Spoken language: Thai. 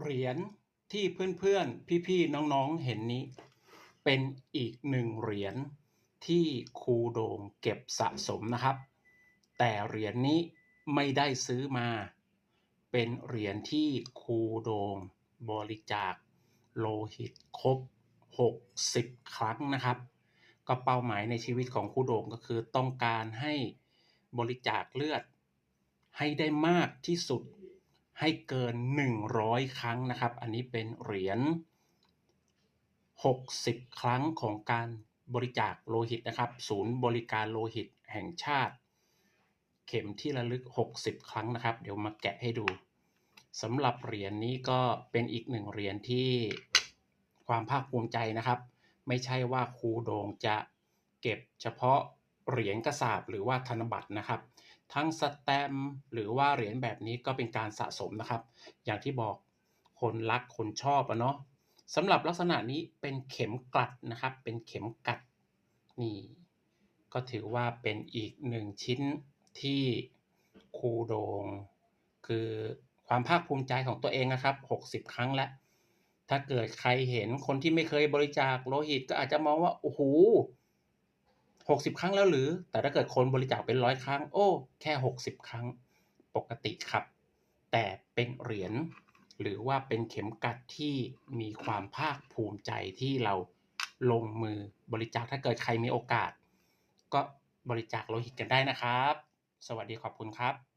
เหรียญที่เพื่อนๆ พี่ๆ น้องๆ เห็นนี้ เป็นอีกหนึ่งเหรียญที่ครูโด่งเก็บสะสมนะครับ แต่เหรียญนี้ไม่ได้ซื้อมา เป็นเหรียญที่ครูโด่งบริจาคโลหิตครบ 60 ครั้งนะครับ ก็เป้าหมายในชีวิตของครูโด่งก็คือต้องการให้บริจาคเลือดให้ได้มากที่สุด ให้เกิน 100 ครั้งนะครับ อันนี้เป็นเหรียญ 60 ครั้งของการบริจาคโลหิตนะครับ ศูนย์บริการโลหิตแห่งชาติ เข็มที่ระลึก 60 ครั้งนะครับ เดี๋ยวมาแกะให้ดูสำหรับเหรียญนี้ก็เป็นอีกหนึ่งเหรียญที่ความภาคภูมิใจนะครับ ไม่ใช่ว่าครูโด่งจะเก็บเฉพาะ เหรียญกระสาบหรือว่าธนบัตรนะครับ ทั้งสแตมหรือว่าเหรียญแบบนี้ก็เป็นการสะสมนะครับ อย่างที่บอกคนรักคนชอบอะเนาะสำหรับลักษณะนี้เป็นเข็มกลัดนะครับ เป็นเข็มกัดนี่ก็ถือว่าเป็นอีกหนึ่งชิ้นที่ครูโดง คือความภาคภูมิใจของตัวเองนะครับ 60 ครั้งแล้ว ถ้าเกิดใครเห็นคนที่ไม่เคยบริจาคโลหิตก็อาจจะมองว่า โอ้โห 60 ครั้งแล้วหรือ แต่ถ้าเกิดคนบริจาคเป็นร้อยครั้ง โอ้ แค่ 60 ครั้งปกติครับ แต่เป็นเหรียญหรือว่าเป็นเข็มกัดที่มีความภาคภูมิใจที่เราลงมือบริจาคถ้าเกิดใครมีโอกาส ก็บริจาคโลหิตกันได้นะครับ สวัสดีขอบคุณครับ